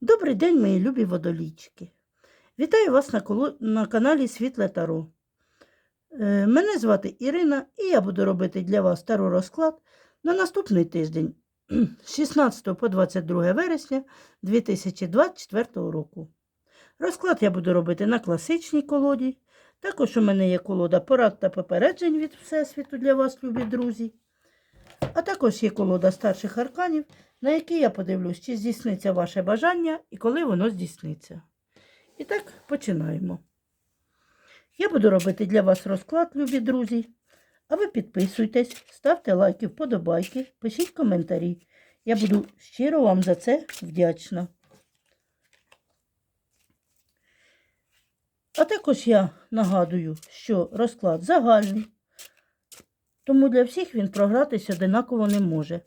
Добрий день, мої любі водолійчики. Вітаю вас на, коло... на каналі Світле Таро. Е, мене звати Ірина, і я буду робити для вас таро розклад на наступний тиждень з 16 по 22 вересня 2024 року. Розклад я буду робити на класичній колоді. Також у мене є колода порад та попереджень від Всесвіту для вас, любі друзі. А також є колода старших арканів, на якій я подивлюсь, чи здійсниться ваше бажання і коли воно здійсниться. І так, починаємо. Я буду робити для вас розклад, любі друзі. А ви підписуйтесь, ставте лайки, вподобайки, пишіть коментарі. Я буду щиро вам за це вдячна. А також я нагадую, що розклад загальний, тому для всіх він програтись одинаково не може.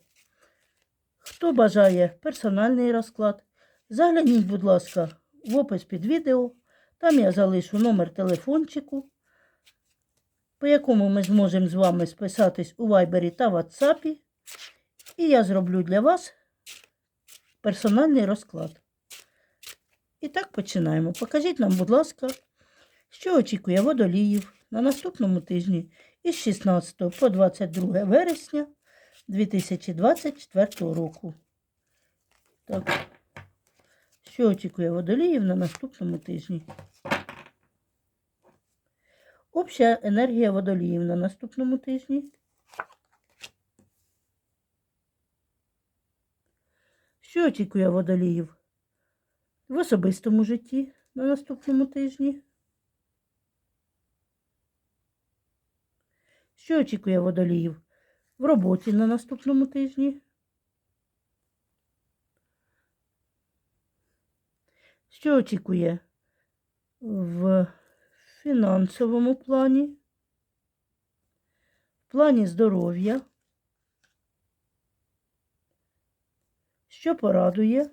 Хто бажає персональний розклад, загляніть, будь ласка, в опис під відео. Там я залишу номер телефончику, по якому ми зможемо з вами списатись у Вайбері та Ватсапі. І я зроблю для вас персональний розклад. І так починаємо. Покажіть нам, будь ласка, що очікує водоліїв на наступному тижні із 16 по 22 вересня 2024 року. Так. Що очікує водоліїв на наступному тижні? Обща енергія водоліїв на наступному тижні. Що очікує водоліїв в особистому житті на наступному тижні? Що очікує водоліїв в роботі на наступному тижні? Що очікує в фінансовому плані, в плані здоров'я? Що порадує?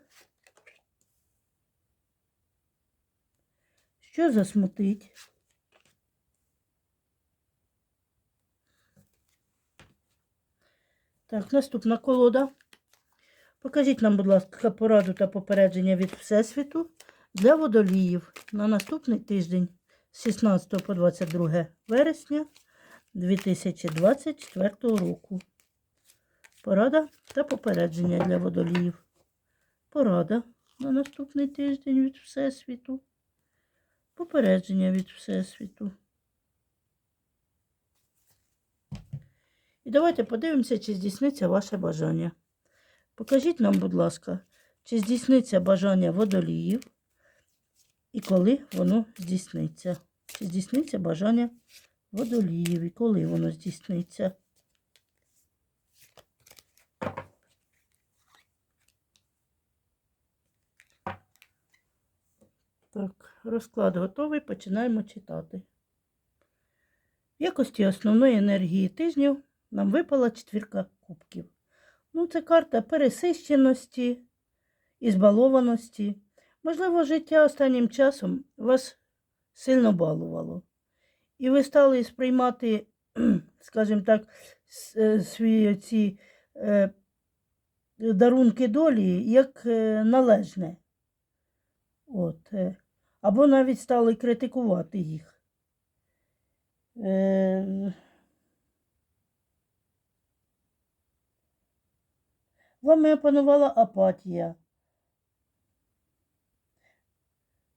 Що засмутить? Так, наступна колода. Покажіть нам, будь ласка, пораду та попередження від Всесвіту для водоліїв на наступний тиждень з 16 по 22 вересня 2024 року. Порада та попередження для водоліїв. Порада на наступний тиждень від Всесвіту. Попередження від Всесвіту. І давайте подивимося, чи здійсниться ваше бажання. Покажіть нам, будь ласка, чи здійсниться бажання водоліїв і коли воно здійсниться. Чи здійсниться бажання водоліїв і коли воно здійсниться. Так, розклад готовий, починаємо читати. Якості основної енергії тижнів нам випала четвірка кубків. Ну, це карта пересищеності і збалованості. Можливо, життя останнім часом вас сильно балувало. І ви стали сприймати, скажімо так, е, свої ці е, дарунки долі як е, належне. От. Або навіть стали критикувати їх. Вами опанувала апатія,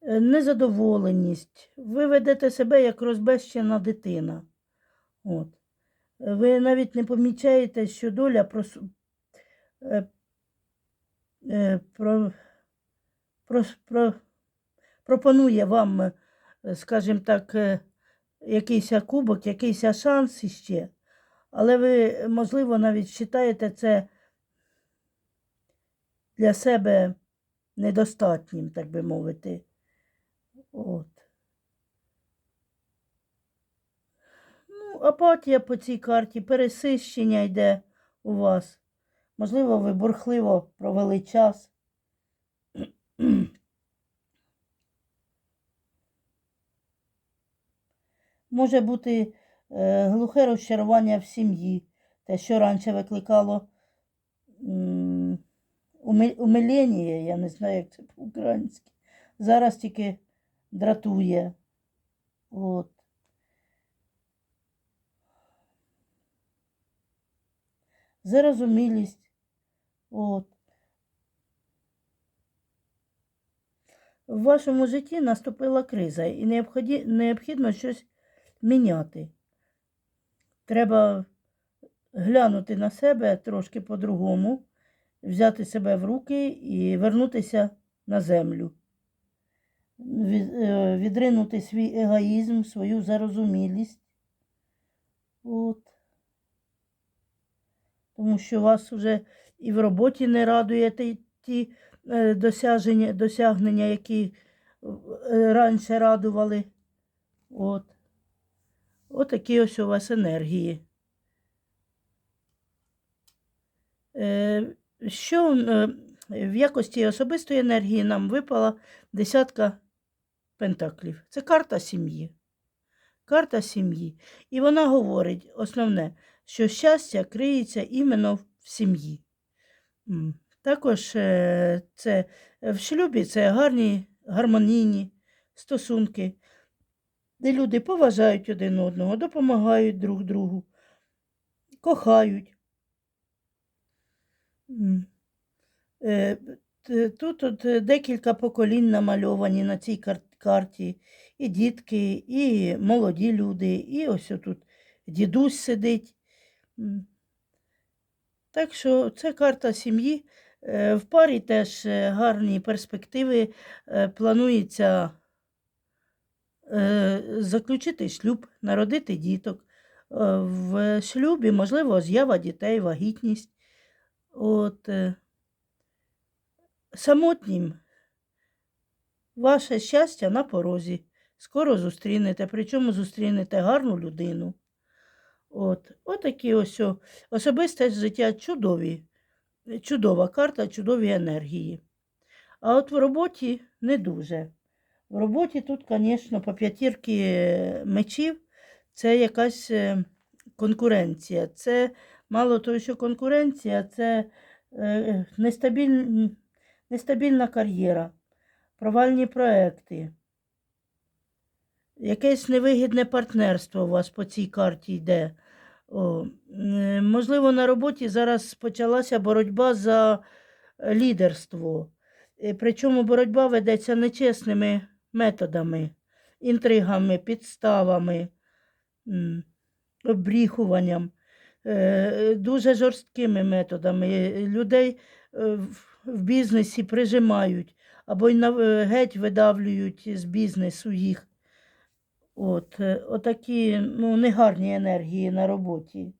е, незадоволеність. Ви ведете себе як розбещена дитина. От. Ви навіть не помічаєте, що доля прос... е, е, про... Про... Про... пропонує вам, скажімо так, якийсь кубок, якийсь шанс іще. Але ви, можливо, навіть вважаєте це для себе недостатнім, так би мовити. От. Ну, апатія по цій карті, пересищення йде у вас. Можливо, ви бурхливо провели час. Може бути е, глухе розчарування в сім'ї, те, що раніше викликало умилення, я не знаю, як це по-українськи. Зараз тільки дратує. От. Зарозумілість. От. В вашому житті наступила криза і необхідно щось міняти. Треба глянути на себе трошки по-другому, взяти себе в руки і вернутися на землю. Е, Відринути свій егоїзм, свою зарозумілість. От. Тому що вас вже і в роботі не радує ті, е, досягнення, досягнення, які е, раніше радували. От. Отакі ось у вас енергії. Що е, в якості особистої енергії нам випала десятка пентаклів. Це карта сім'ї. Карта сім'ї. І вона говорить основне, що щастя криється іменно в сім'ї. Також е, це в шлюбі це гарні, гармонійні стосунки, де люди поважають один одного, допомагають друг другу, кохають. Е, Тут от е, декілька поколінь намальовані на цій карті. І дітки, і молоді люди, і ось тут дідусь сидить. Так що це карта сім'ї. Е, В парі теж гарні перспективи. Планується заключити шлюб, народити діток. В шлюбі, можливо, з'ява дітей, вагітність. От, е, самотнім ваше щастя на порозі. Скоро зустрінете, причому зустрінете гарну людину. От, отакі ось особисте життя чудові. Чудова карта, чудові енергії. А от в роботі не дуже. В роботі тут, звісно, по п'ятірки е, мечів це якась е, конкуренція. Це мало того, що конкуренція, це е, нестабіль... нестабільна кар'єра, провальні проекти. Якесь невигідне партнерство у вас по цій карті йде. О, можливо, на роботі зараз почалася боротьба за лідерство. Е, Причому боротьба ведеться нечесними методами, інтригами, підставами, обріхуванням, дуже жорсткими методами. Е, Людей е, в- бізнесі прижимають або й е, геть видавлюють з бізнесу їх. От, е, отакі ну, негарні енергії на роботі.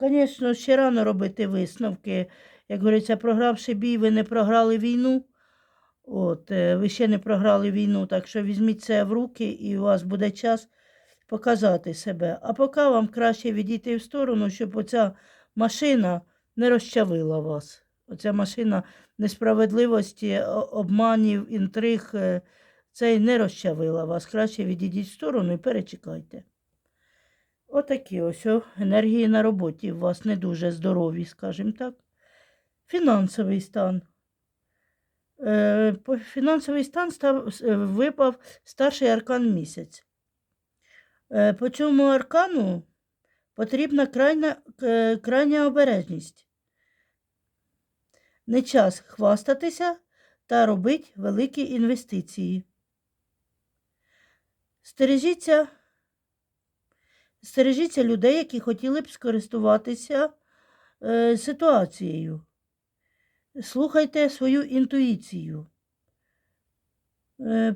Звісно, ще рано робити висновки. Як говориться, програвши бій, ви не програли війну. От, е, ви ще не програли війну, так що візьміть це в руки, і у вас буде час показати себе. А поки вам краще відійти в сторону, щоб оця машина не розчавила вас. Оця машина несправедливості, обманів, інтриг. е, це й не розчавила вас. Краще відійдіть в сторону і перечекайте. Отакі ось о, енергії на роботі у вас не дуже здорові, скажімо так. Фінансовий стан. Е, фінансовий стан став, е, випав старший аркан місяць. Е, по цьому аркану потрібна крайня, крайня обережність. Не час хвастатися та робити великі інвестиції. Стережіться, стережіться людей, які хотіли б скористуватися е, ситуацією. Слухайте свою інтуїцію. Е,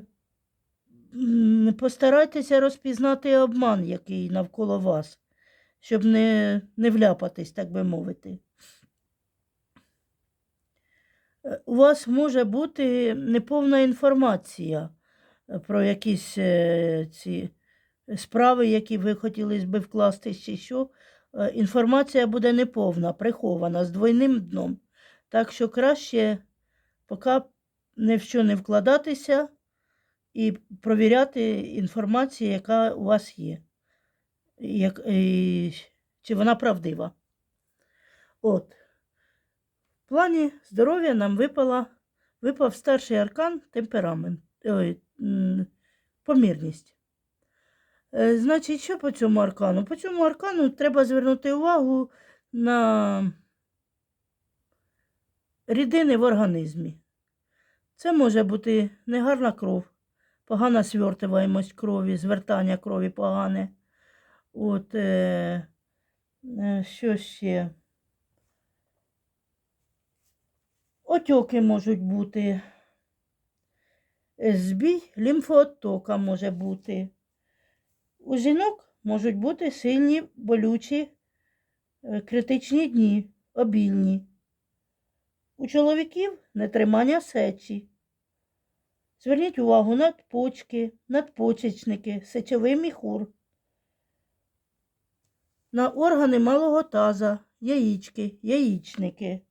Постарайтеся розпізнати обман, який навколо вас, щоб не, не вляпатись, так би мовити. Е, У вас може бути неповна інформація е, про якісь е, ці справи, які ви хотіли би вкласти чи що. Інформація буде неповна, прихована, з двойним дном. Так що краще поки ні в що не вкладатися і провіряти інформацію, яка у вас є. Як, і, чи вона правдива. От. В плані здоров'я нам випала, випав старший аркан темперамент, ой, помірність. Е, Значить, що по цьому аркану? По цьому аркану треба звернути увагу на рідини в організмі. Це може бути негарна кров, погана свертуваємость крові, звертання крові погане. От, е, е, що ще? Отьоки можуть бути. Е, Збій лімфооттока може бути. У жінок можуть бути сильні болючі е, критичні дні, обільні. У чоловіків нетримання сечі. Зверніть увагу на почки, надпочечники, сечовий міхур, на органи малого таза, яїчки, яєчники.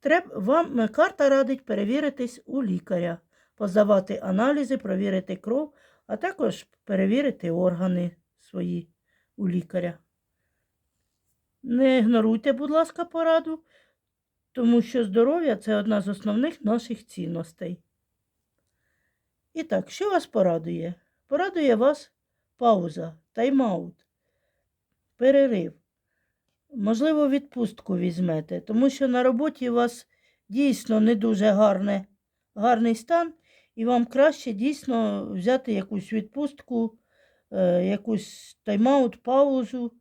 Треб, вам е, карта радить перевіритись у лікаря, поздавати аналізи, провірити кров, а також перевірити органи свої у лікаря. Не ігноруйте, будь ласка, пораду, тому що здоров'я це одна з основних наших цінностей. І так, що вас порадує? Порадує вас пауза, тайм-аут, перерив. Можливо, відпустку візьмете, тому що на роботі у вас дійсно не дуже гарне, гарний стан, і вам краще дійсно взяти якусь відпустку, е, якусь тайм-аут, паузу,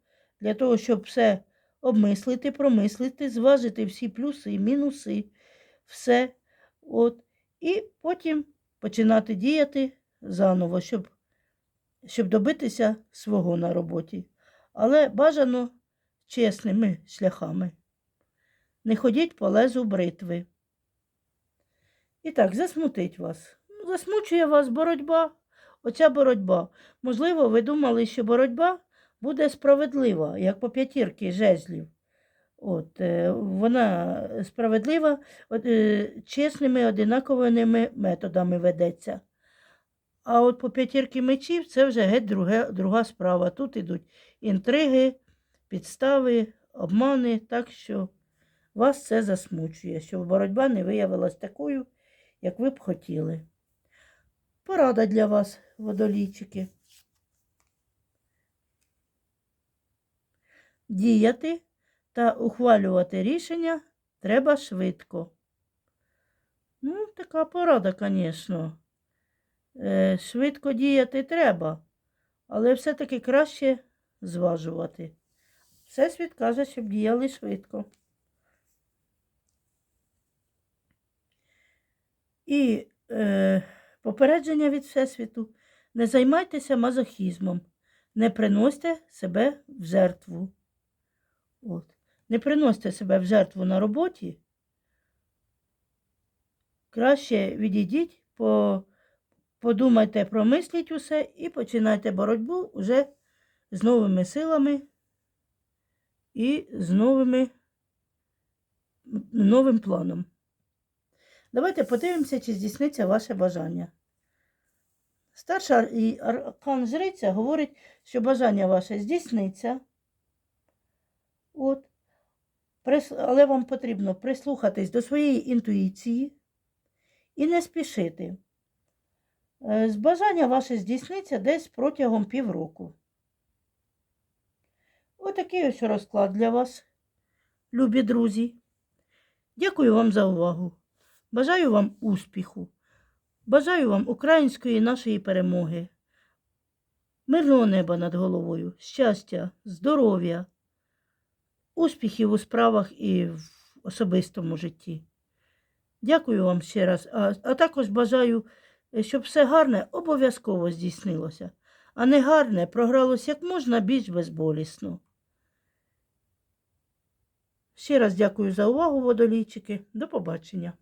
для того, щоб все обмислити, промислити, зважити всі плюси і мінуси, все. От. І потім починати діяти заново, щоб, щоб добитися свого на роботі. Але бажано чесними шляхами. Не ходіть по лезу бритви. І так, засмутить вас. Ну, Засмучує вас боротьба. Оця боротьба. Можливо, ви думали, що боротьба буде справедлива, як по п'ятірки жезлів. От, е, вона справедлива, от, е, чесними, одинаковими методами ведеться. А от по п'ятірки мечів це вже геть друге, друга справа. Тут ідуть інтриги, підстави, обмани, так що вас це засмучує, щоб боротьба не виявилась такою, як ви б хотіли. Порада для вас, водолійчики. Діяти та ухвалювати рішення треба швидко. Ну, така порада, звісно. Е, швидко діяти треба, але все-таки краще зважувати. Всесвіт каже, щоб діяли швидко. І е, попередження від Всесвіту. Не займайтеся мазохізмом, не приносьте себе в жертву. От. Не приносьте себе в жертву на роботі. Краще відійдіть, по, подумайте, промисліть усе і починайте боротьбу уже з новими силами і з новими, новим планом. Давайте подивимося, чи здійсниться ваше бажання. Старша аркан жриця говорить, що бажання ваше здійсниться. От. Але вам потрібно прислухатись до своєї інтуїції і не спішити. Е, З бажання ваше здійсниться десь протягом півроку. Отакий ось розклад для вас, любі друзі. Дякую вам за увагу. Бажаю вам успіху. Бажаю вам української нашої перемоги. Мирного неба над головою, щастя, здоров'я, успіхів у справах і в особистому житті. Дякую вам ще раз, а, а також бажаю, е, щоб все гарне обов'язково здійснилося, а не гарне програлось як можна більш безболісно. Ще раз дякую за увагу, водолійчики. До побачення.